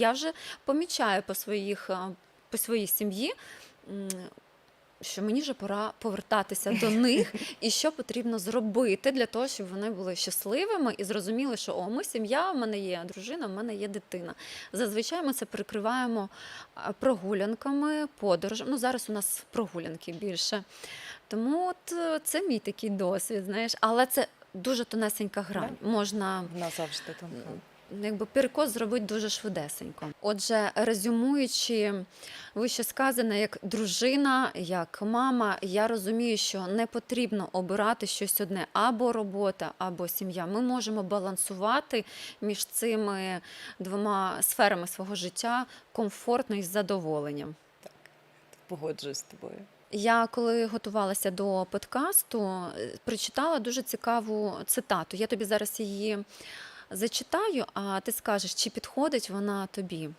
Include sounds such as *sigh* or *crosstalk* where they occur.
Я вже помічаю по своїх е, по своїй сім'ї. Що мені вже пора повертатися до *laughs* них, і що потрібно зробити для того, щоб вони були щасливими і зрозуміли, що о, ми сім'я, в мене є дружина, в мене є дитина. Зазвичай ми це прикриваємо прогулянками, подорожами. Ну зараз у нас прогулянки більше. Тому от е, це мій такий досвід, знаєш, але це дуже тонесенька грань. Можна Вона завжди тонка. Ну, якби перекос зробити дуже швидесенько. Отже, резюмуючи вище сказане, як дружина, як мама, я розумію, що не потрібно обирати щось одне або робота, або сім'я. Ми можемо балансувати між цими двома сферами свого життя комфортно і з задоволенням. Погоджуюсь з тобою. Я коли готувалася до подкасту, е, прочитала дуже цікаву цитату. Я тобі зараз її зачитаю, а ти скажеш, чи підходить вона тобі.